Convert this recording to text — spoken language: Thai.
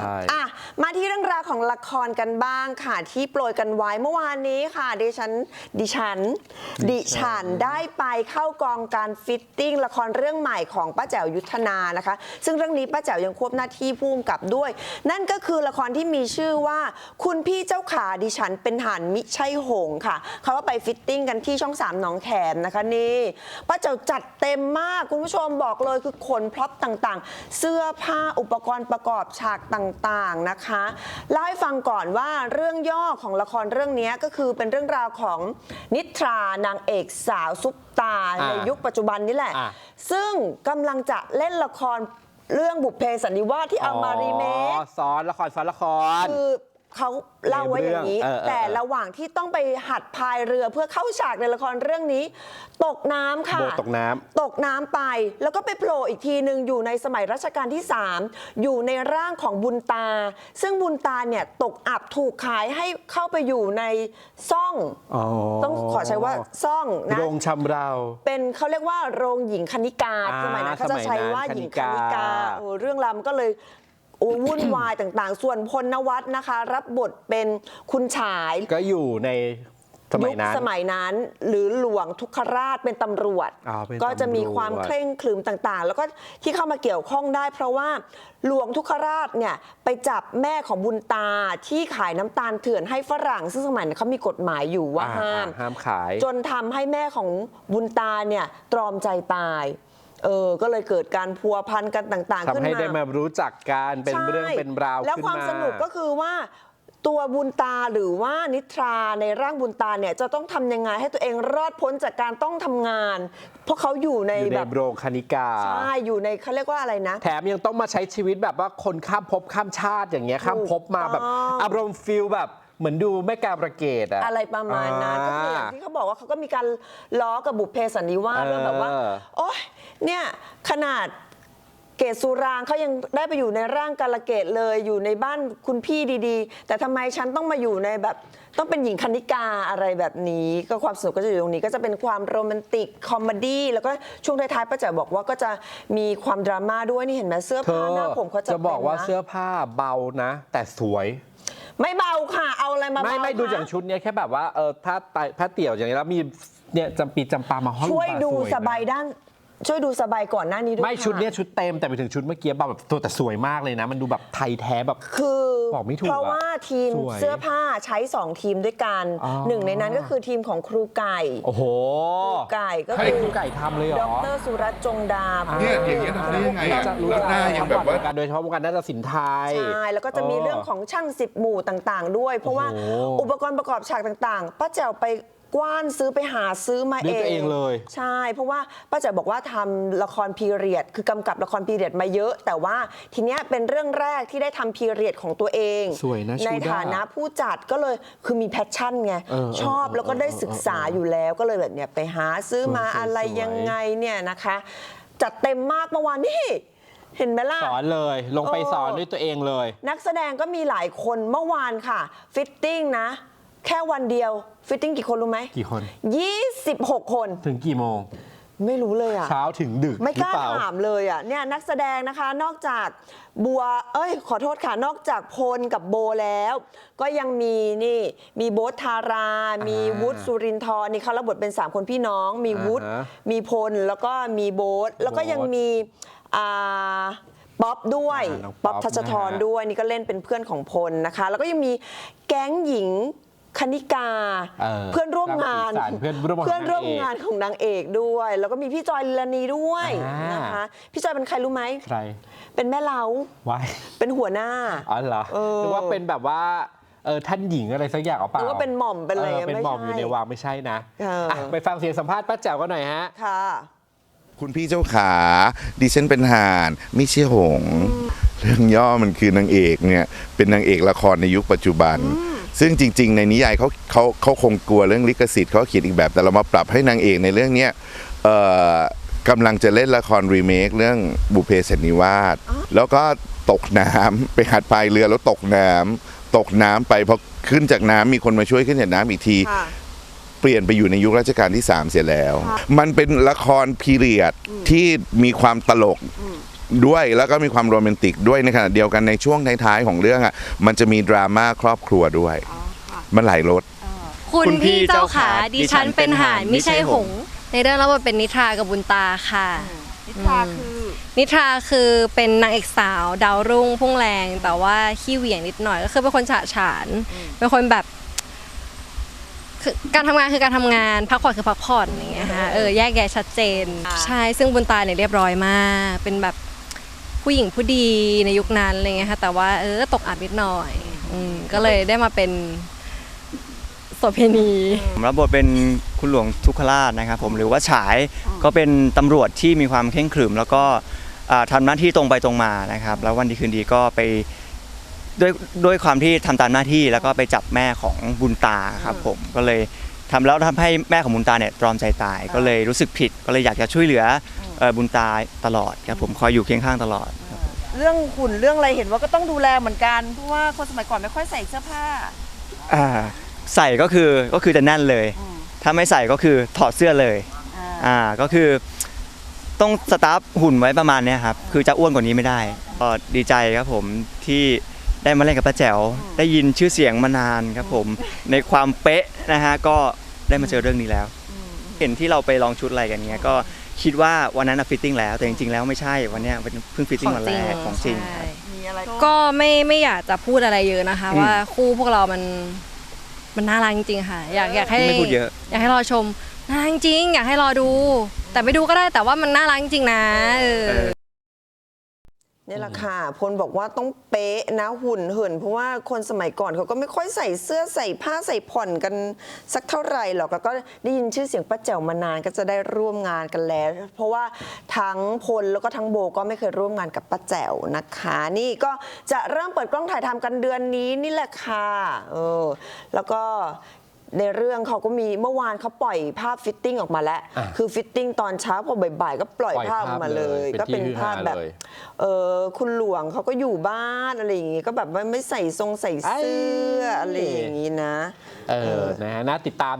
ใช่อะมาที่าวของละครกันบ้างค่ะที่โปรยกันไว้เมื่อวานนี้ค่ะ ดิฉันดิฉัน ดิฉันได้ไปเข้ากองการฟิตติ้งละครเรื่องใหม่ของป้าแจ๋วยุทธนานะคะ ซึ่งเรื่องนี้ป้าแจ๋วยังควบหน้าที่ผู้กำกับด้วย นั่นก็คือละครที่มีชื่อว่า คุณพี่เจ้าขาดิฉันเป็นหันมิใช่หงส์ค่ะเขาก็ไปฟิตติ้งกันที่ช่องสามหนองแขมนะคะนี่ป้าแจ๋วจัดเต็มมากคุณผู้ชมบอกเลยคือขนพร็อพต่างๆ เสื้อผ้าอุปกรณ์ประกอบฉากต่างๆนะคะเล่าให้ฟังก่อนว่าเรื่องย่อของละครเรื่องนี้ก็คือเป็นเรื่องราวของนิทรานางเอกสาวซุปตาในอ่ายุคปัจจุบันนี่แหละ อะซึ่งกำลังจะเล่นละครเรื่องบุพเพสันนิวาสที่เอามารีเมคอ๋อซ้อนละครซ้อนละคร คือ เขาเล่าไว้อย่างนี้เรื่องเออเออ แต่ระหว่างที่ต้องไปหัดพายเรือเพื่อเข้าฉากในละครเรื่องนี้ ตกน้ำค่ะ โบตกน้ำ ตกน้ำไปแล้วก็ไปโผล่อีกทีหนึ่งอยู่ในสมัยรัชกาลที่ 3 อยู่ในร่างของบุญตา ซึ่งบุญตาเนี่ยตกอับถูกขายให้เข้าไปอยู่ในซ่อง อ๋อ ต้องขอใช้ว่าซ่องนะ โรงชำเรา เป็นเขาเรียกว่าโรงหญิงคณิกาอ่าสมัยนั้นเขาจะใช้ว่าหญิงคณิกาคณิกา โอ้เรื่องราวมันก็เลย โอ้วุ่นวายต่างๆ ส่วนพลนวัตนะคะ รับบทเป็นคุณฉายก็อยู่ในสมัยนั้นคสมัยนั้นหรือหลวงทุกขราชเป็นตำรวจอ๋อเป็นก็จะมีตำรวจความเคร่งครึมต่างๆ แล้วก็ที่เข้ามาเกี่ยวข้องได้ เพราะว่าหลวงทุกขราชเนี่ยไปจับแม่ของบุญตาที่ขายน้ำตาลเถื่อนให้ฝรั่ง ซึ่งสมัยนั้นเขามีกฎหมายอยู่ว่าอ่ห้าม ห้ามขาย จนทำให้แม่ของบุญตาเนี่ยตรอมใจตาย เออก็เลยเกิดการพัวพันกันต่างๆ ขึ้นทำให้มาได้มารู้จักกันเป็นเรื่องใช่เป็นราวแล้วขึ้นความมาสนุกก็คือว่า ตัวบุญตาหรือว่านิทราในร่างบุญตาเนี่ยจะต้องทำยังไงให้ตัวเองรอดพ้นจากการต้องทำงาน เพราะเขาอยู่ในอยู่แบในบโรงคณิกา ใช่อยู่ในเขาเรียกว่าอะไรนะ แถมยังต้องมาใช้ชีวิตแบบว่าคนข้ามภพข้ามชาติอย่างเงี้ยข้ามภพมาแบบถูกต้อง อารมณ์ฟิลแบบ เหมือนดูแม่กาประเกตอะ อะไรประมาณนั้นก็คืออย่างที่เขาบอกว่าเขาก็มีการล้อกับบุพเพสันนิวาสเออเรื่องแบบว่าโอ๊ยเนี่ยขนาดเกศสุรางเขายังได้ไปอยู่ในร่างกาลเกตเลยอยู่ในบ้านคุณพี่ดีๆ แต่ทำไมฉันต้องมาอยู่ในแบบต้องเป็นหญิงคณิกาอะไรแบบนี้ ก็ความสนุกก็จะอยู่ตรงนี้ก็จะเป็นความโรแมนติกคอมเมดี้แล้วก็ช่วงท้ายๆป้าแจ๋วบอกว่าก็จะมีความดราม่าด้วยนี่เห็นไหมเสื้อเธผ้าอหน้าผมเขาจะจะบอกว่าป็นนะ เสื้อผ้าเบานะ แต่สวย ไม่เบาค่ะ เอาอะไรมาไม่เบาไม่ดูคะอย่างชุดเนี้ยแค่แบบว่าเออถ้าไตถ้าเตี่ยวอย่างนี้แล้วมีเนี่ยจำปีจำปามาห้อยช่วยมาดูนะ สบายด้าน ช่วยดูสบายก่อนหน้านี้ด้วยไม่ค่ะชุดเนี้ยชุดเต็มแต่ไปถึงชุดเมื่อกี้เบาแบบตัวแต่สวยมากเลยนะ มันดูแบบไทยแท้แบบ คือบอกไม่ถูกเพราะว่าทีมสวยเสื้อผ้าใช้ 2 ทีมด้วยกัน อ๋อ หนึ่งในนั้นก็คือทีมของครูไก่โอ้โหครูไก่ก็ให้คือครูไก่ทำเลยเหรดอ รสุรัตน์จงดาเนี่ยอย่างเงี้ยทำได้ยังไงอะจะรู้แล้วหน้ายังแบบว่า การโดยเฉพาะวงการนาฏศิลป์ไทยใช่แล้วก็จะมีเรื่องของช่างสิบหมู่ต่างๆ ด้วย เพราะว่าโอ้โห อุปกรณ์ประกอบฉากต่างๆป้าแจ๋วไป กว้านซื้อไปหาซื้อมาด้วยตัวเองเลย ใช่ เพราะว่าป้าแจ๋วบอกว่าทำละครพีเรียด คือกำกับละครพีเรียดมาเยอะ แต่ว่าทีเนี้ยเป็นเรื่องแรกที่ได้ทำพีเรียดของตัวเองสวยนะในชุดอะฐานะผู้จัดก็เลยคือมีแพชชั่นไงเออชอบเออแล้วก็ได้ศึกษาอยู่แล้วก็เลยแบบเนี้ยไปหาซื้อมาสวยๆ อะไรสวยยังไงเนี่ยนะคะ จัดเต็มมากเมื่อวานนี่เห็นไหมล่ะ สอนเลย ลงไปเออสอนด้วยตัวเองเลย นักแสดงก็มีหลายคนเมื่อวานค่ะ ฟิตติ้งนะ แค่วันเดียวฟิตติ้งกี่คนรู้ไหมกี่คน 26 คน ถึงกี่โมง ไม่รู้เลยอะ เช้าถึงดึกไม่กล้าหรือเปล่ถามเลยอะเนี่ยนักแสดงนะคะนอกจากบัว เอ้ย ขอโทษค่ะ นอกจากพลกับโบแล้ว ก็ยังมีนี่มีโบ๊ทธารา มีวุฒิสุรินทร์นี่เขารับบทเป็น 3 คนพี่น้อง มีวุฒิอ่าฮะมีพลแล้วก็มีโบ๊ทแล้วก็ยังมีอ่าป๊อปด้วยอ่าน้องป๊ป๊ออปปทัชทรนะฮะ ด้วยนี่ก็เล่นเป็นเพื่อนของพลนะคะ แล้วก็ยังมีแก๊งหญิง คณิกาเออเพื่อนร่วมงานสร้างสีสันเพื่อนร่วมงานเพื่อนร่วมงานของนางเอกด้วย แล้วก็มีพี่จอยลนีด้วยอ่าน นะคะพี่จอยเป็นใครรู้ไหมใครเป็นแม่เล้าไว้เป็นหัวหน้า อ๋อเหรอเออ หรือว่าเป็นแบบว่าเออท่านหญิงอะไรสักอย่างหรือเปหล่ารือว่าเป็นหม่อมเป็นอะไรออเป็นหม่อมไม่อยู่ใช่ในวังไม่ใช่นะเอออะไปฟังเสียงสัมภาษณ์ป้าแจ๋วกันหน่อยฮะ ค่ะ คุณพี่เจ้าขา ดิฉันเป็นห่าน ไม่ใช่หงส์เรื่องย่อมันคือนางเอกเนี่ย เป็นนางเอกละครในยุคปัจจุบัน ซึ่งจริง ๆ ในนิยายเขาเขาเขาคงกลัวเรื่องลิขสิทธิ์เขาเขียนอีกแบบ แต่เรามาปรับให้นางเอกในเรื่องเนี้ยเอ่อกำลังจะเล่นละครรีเมคเรื่องบุพเพสันนิวาสแล้วก็ตกน้ำไปหัดพายเรือแล้วตกน้ำตกน้ำไปพอขึ้นจากน้ำมีคนมาช่วยขึ้นจากน้ำอีกทีค่ะเปลี่ยนไปอยู่ในยุครัชกาลที่ 3 เสียแล้วค่ะมันเป็นละครพีเรียดที่มีความตลก ด้วยแล้วก็มีความโรแมนติกด้วยในขณะเดียวกันในช่วงท้ายๆของเรื่องอะมันจะมีดราม่าครอบครัวด้วย มันหลายรสคุณคุณพี่พี่เจ้าขาเจ้าขาดิฉันเป็นห่านดิฉันเป็นห่านไม่ใช่ไม่ใช่หหงงส์ส์ในเรื่องรับบทเป็นนิทรากับบุญตาค่ะ นิทราคือนิทราคือเป็นนางเอกสาว ดาวรุ่งพุ่งแรง แต่ว่าขี้เหวี่ยงนิดหน่อยก็คือเป็นคนฉะฉานเป็นคนแบบคือการทำงานคือการทำงานพักผ่อนคือพักผ่อนอย่างเงี้ยค่ะเออแยกแยะชัดเจน ใช่ซึ่งบุญตาเนี่ยเรียบร้อยมาก เป็นแบบ ผู้หญิงผู้ดีในยุคนั้นอะไรเงี้ยค่ะแต่ว่าเออตกอับนิดหน่อยอืมก็เลยได้มาเป็นโสเภณีผมรับบทเป็นคุณหลวงทุกขราชนะครับผมหรือว่าฉายก็เป็นตำรวจที่มีความเข่งขรึม แล้วก็อ่าทำหน้าที่ตรงไปตรงมานะครับ แล้ววันดีคืนดีก็ไปด้วยด้วยความที่ทำตามหน้าที่แล้วก็ไปจับแม่ของบุญตาครับผมก็เลยทำแล้วทำให้แม่ของบุญตาเนี่ยตรอมใจตาย ก็เลยรู้สึกผิดก็เลยอยากจะช่วยเหลือ เอ่อบุญตาตลอดครับผมคอยอยู่เคียงข้างตลอด เรื่องหุ่นเรื่องอะไรเห็นว่าก็ต้องดูแลเหมือนกันเพราะว่าคนสมัยก่อนไม่ค่อยใส่เสื้อผ้า อ่าใส่ก็คือก็คือจะแน่นเลยถ้าไม่ใส่ก็คือถอดเสื้อเลย อ่าอ่าก็คือต้องสตาร์ฟหุ่นไว้ประมาณเนี้ยครับ คือจะอ้วนกว่านี้ไม่ได้ก็ดีใจครับผมที่ได้มาเล่นกับป้าแจ๋วได้ยินชื่อเสียงมานานครับผม ในความเป๊ะนะฮะก็ได้มาเจอเรื่องนี้แล้ว เห็นที่เราไปลองชุดอะไรกันเนี้ยก็ คิดว่าวันนั้นฟิตติ้งแล้วแต่จริงๆแล้วไม่ใช่วันเนี้ยเป็นเพิ่งฟิตติ้งวันแรกของจริงครับใช่มีอะไรก็ไม่ไม่อยากจะพูดอะไรเยอะนะคะ อืม ว่าคู่พวกเรามันมันน่ารักจริงๆค่ะ อยากอยากให้ไม่พูดเยอะ อยากให้รอชมน่ารักจริงอยากให้รอดู แต่ไม่ดูก็ได้แต่ว่ามันน่ารักจริงนะเออ เออ นี่แหละค่ะ พลบอกว่าต้องเป๊ะนะหุ่นเหินเพราะว่าคนสมัยก่อนเขาก็ไม่ค่อยใส่เสื้อใส่ผ้าใส่ผ่อนกันสักเท่าไหร่หรอกแล้วก็ได้ยินชื่อเสียงป้าแจ๋วมานานก็จะได้ร่วมงานกันแล้ว เพราะว่าทั้งพลแล้วก็ทั้งโบก็ไม่เคยร่วมงานกับป้าแจ๋วนะคะ นี่ก็จะเริ่มเปิดกล้องถ่ายทำกันเดือนนี้นี่แหละค่ะเออแล้วก็ ในเรื่องเขาก็มีเมื่อวานเขาปล่อยภาพฟิตติ้งออกมาแล้ว อะคือฟิตติ้งตอนเช้าพอบ่ายๆก็ปล่อยปล่อยภาพออกมาเลย ภาพเลยก็เป็นเป็นที่ภาพแบบฮือฮาเลย เออคุณหลวงเขาก็อยู่บ้านอะไรอย่างงี้ก็แบบว่าไม่ใส่ทรงใส่เสื้ออะไรอย่างงี้นะ เออนะฮะน่าติดตาม